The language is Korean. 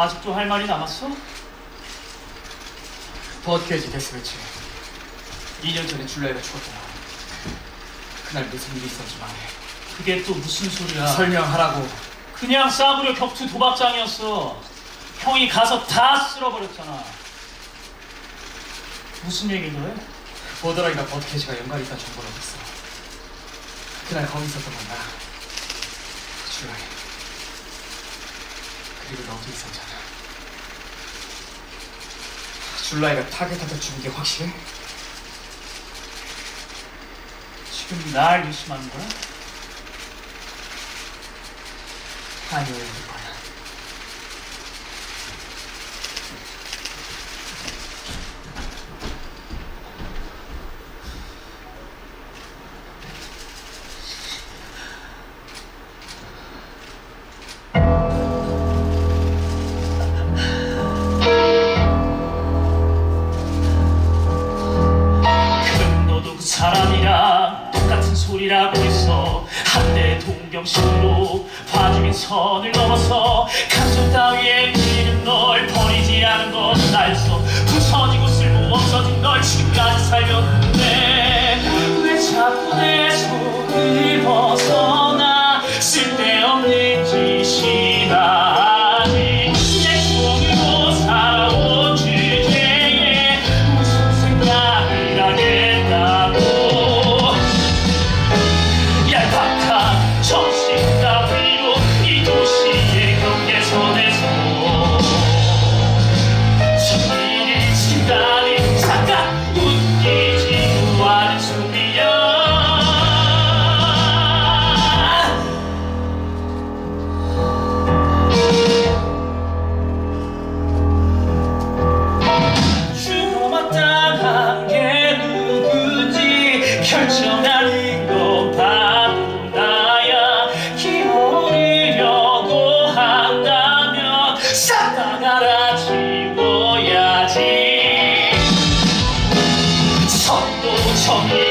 아직도 할 말이 남았어? 버드케이지 데스매치 2년 전에 줄라이가 죽었잖아 그날 무슨 일이 있었는지 말해 그게 또 무슨 소리야? 설명하라고 그냥 싸구려 격투 도박장이었어. 형이 가서 다 쓸어버렸잖아. 무슨 얘기를 해? 보드라이가 버드케이지가 연관이 있다는 정보를 얻었어 그날 거기 있었던 건 나, 줄라이 그리고 너도 있었잖아 줄라이가 타겟한테 죽은 게 확실해? 지금 날 의심하는 거야? 아니요 소리라고 했어. 한때 동경심으로 봐주긴 선을 넘어서 싹다 갈아치워야지. 선도 정의